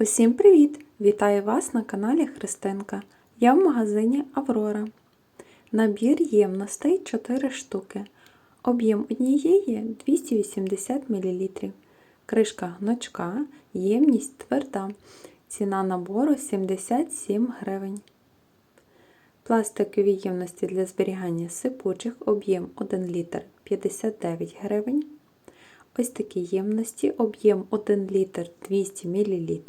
Усім привіт! Вітаю вас на каналі Христинка. Я в магазині Аврора. Набір ємностей 4 штуки. Об'єм однієї 280 мл. Кришка гнучка, ємність тверда. Ціна набору 77 гривень. Пластикові ємності для зберігання сипучих об'єм 1 літр 59 гривень. Ось такі ємності, об'єм 1 літр 200 мл,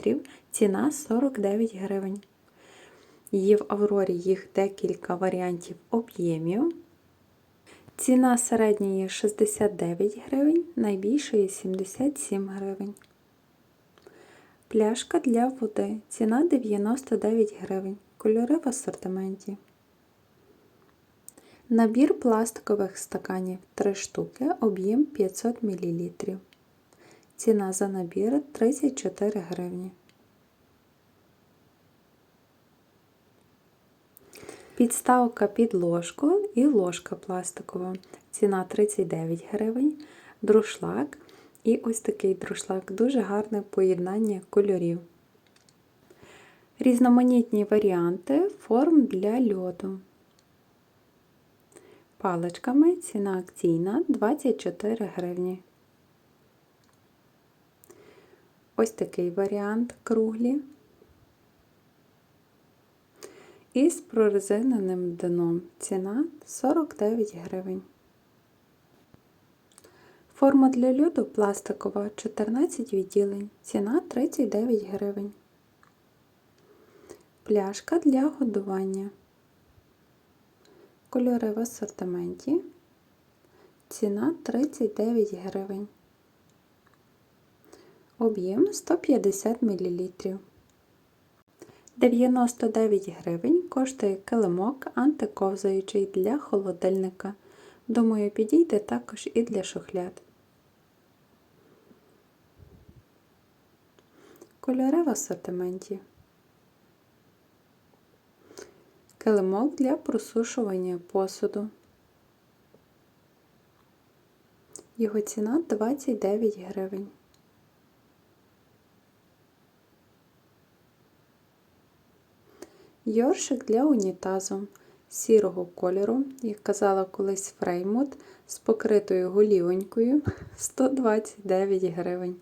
ціна 49 гривень. Є в Аврорі їх декілька варіантів об'ємів. Ціна середньої 69 гривень, найбільшої 77 гривень. Пляшка для води. Ціна 99 гривень. Кольори в асортименті. Набір пластикових стаканів 3 штуки, об'єм 500 мл. Ціна за набір 34 гривні. Підставка під ложку і ложка пластикова. Ціна 39 гривень. Друшлак. І ось такий друшлак. Дуже гарне поєднання кольорів. Різноманітні варіанти форм для льоду. Паличками ціна акційна 24 гривні. Ось такий варіант круглі. І з прорезиненим дном. Ціна 49 гривень. Форма для льоду пластикова 14 відділень. Ціна 39 гривень. Пляшка для годування. Кольори в асортименті. Ціна 39 гривень. Об'єм 150 мл. 99 гривень коштує килимок антиковзаючий для холодильника. Думаю, підійде також і для шухляд. Кольори в асортименті. Килимок для просушування посуду. Його ціна 29 гривень. Йоршик для унітазу сірого кольору, як казала колись Фреймут, з покритою голівонькою 129 гривень.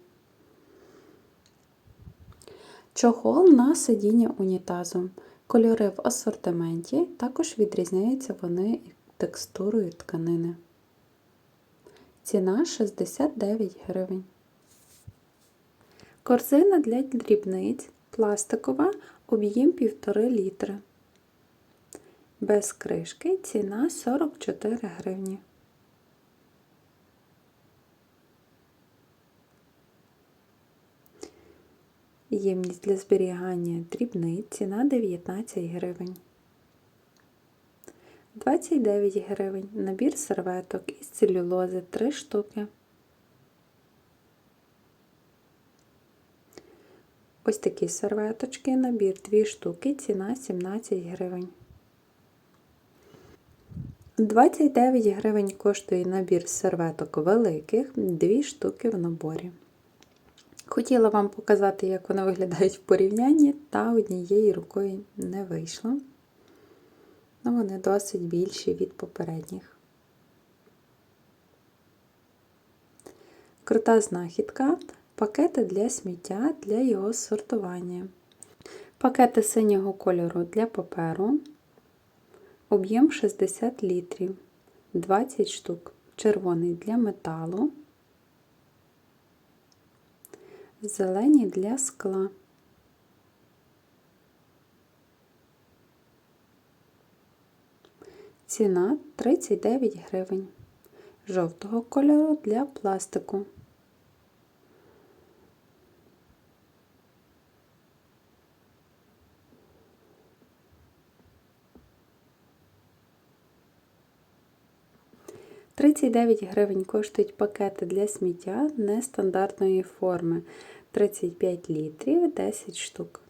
Чохол на сидіння унітазу. Кольори в асортименті, також відрізняються вони текстурою тканини. Ціна 69 гривень. Корзина для дрібниць пластикова, об'єм 1,5 літри. Без кришки ціна 44 гривні. Ємність для зберігання дрібниць ціна 19 гривень. 29 гривень. Набір серветок із целюлози 3 штуки. Ось такі серветочки, набір 2 штуки, ціна 17 гривень. 29 гривень коштує набір серветок великих, 2 штуки в наборі. Хотіла вам показати, як вони виглядають в порівнянні, та однією рукою не вийшло. Ну, вони досить більші від попередніх. Крута знахідка. Пакети для сміття для його сортування. Пакети синього кольору для паперу. Об'єм 60 літрів, 20 штук. Червоний для металу. Зелені для скла. Ціна 39 гривень. Жовтого кольору для пластику. Тридцять дев'ять гривень коштують пакети для сміття нестандартної форми. 35 літрів 10 штук.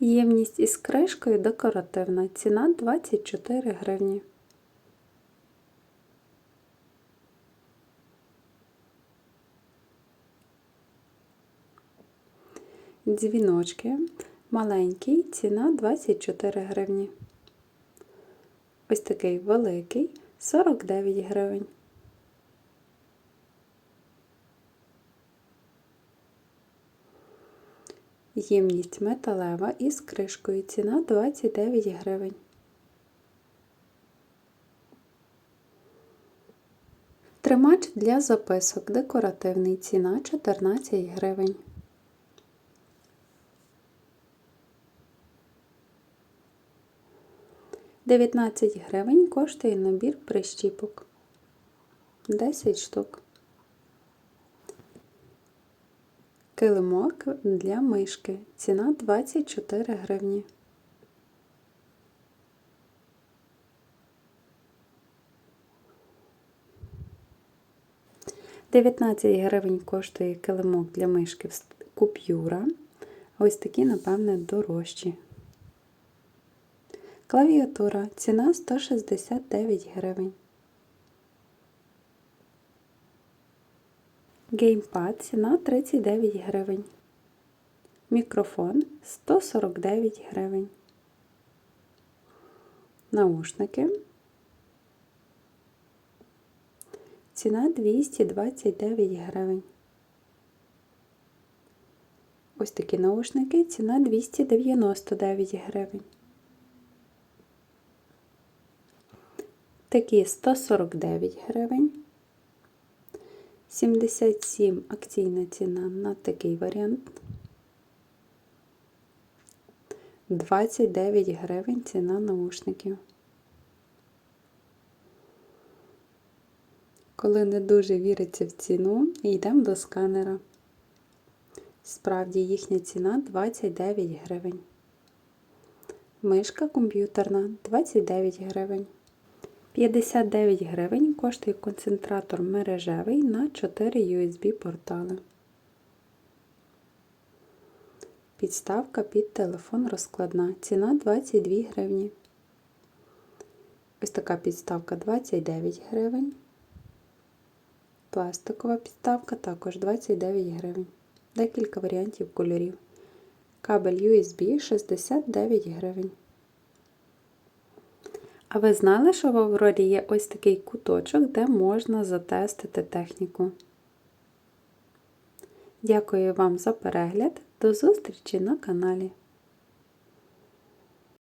Ємність із кришкою декоративна. Ціна 24 гривні. Дзвіночки. Маленький, ціна 24 гривні. Ось такий великий 49 гривень. Ємність металева із кришкою. Ціна 29 гривень. Тримач для записок декоративний. Ціна 14 гривень. Дев'ятнадцять гривень коштує набір прищіпок. 10 штук. Килимок для мишки. Ціна 24 гривні. Дев'ятнадцять гривень коштує килимок для мишки в купюра. Ось такі, напевне, дорожчі. Клавіатура. Ціна 169 гривень. Геймпад ціна 39 гривень. Мікрофон 149 гривень. Наушники. Ціна 229 гривень. Ось такі наушники. Ціна 299 гривень. Такі 149 гривень. 77 акційна ціна на такий варіант. 29 гривень ціна наушників. Коли не дуже віриться в ціну, йдемо до сканера. Справді їхня ціна 29 гривень. Мишка комп'ютерна 29 гривень. 59 гривень коштує концентратор мережевий на 4 USB портали. Підставка під телефон розкладна. Ціна 22 гривні. Ось така підставка 29 гривень. Пластикова підставка також 29 гривень. Декілька варіантів кольорів. Кабель USB 69 гривень. А ви знали, що в Аврорі є ось такий куточок, де можна затестити техніку? Дякую вам за перегляд. До зустрічі на каналі!